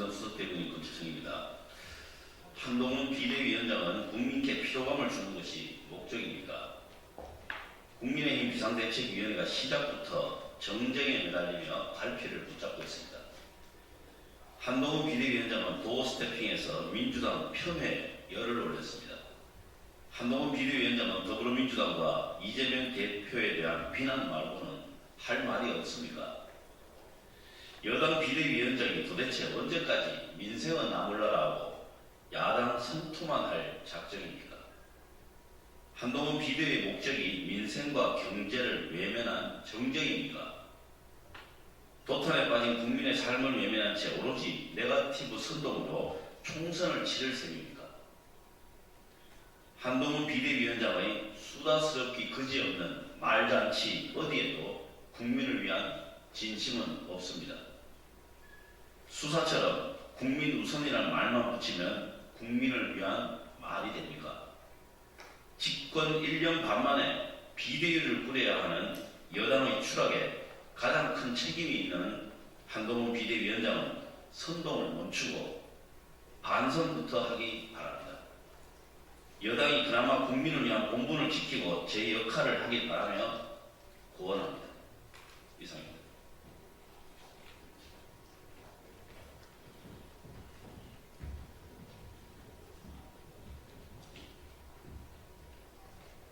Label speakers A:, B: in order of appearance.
A: 김민선 수석 대변인 건축청입니다. 한동훈 비대위원장은 국민께 피로감을 주는 것이 목적입니까? 국민의힘 비상대책위원회가 시작부터 정쟁에 매달리며 갈피를 붙잡고 있습니다. 한동훈 비대위원장은 도어스태핑에서 민주당 편에 열을 올렸습니다. 한동훈 비대위원장은 더불어민주당과 이재명 대표에 대한 비난 말고는 할 말이 없습니까? 여당 비대위원장이 도대체 언제까지 민생은 나몰라라고 야당 선투만 할 작정입니까? 한동훈 비대위의 목적이 민생과 경제를 외면한 정쟁입니까? 도탄에 빠진 국민의 삶을 외면한 채 오로지 네가티브 선동으로 총선을 치를 셈입니까? 한동훈 비대위원장의 수다스럽기 그지없는 말잔치 어디에도 국민을 위한 진심은 없습니다. 수사처럼 국민 우선이라는 말만 붙이면 국민을 위한 말이 됩니까? 집권 1년 반 만에 비대위를 꾸려야 하는 여당의 추락에 가장 큰 책임이 있는 한동훈 비대위원장은 선동을 멈추고 반성부터 하기 바랍니다. 여당이 그나마 국민을 위한 본분을 지키고 제 역할을 하길 바라며 고언합니다. 이상입니다.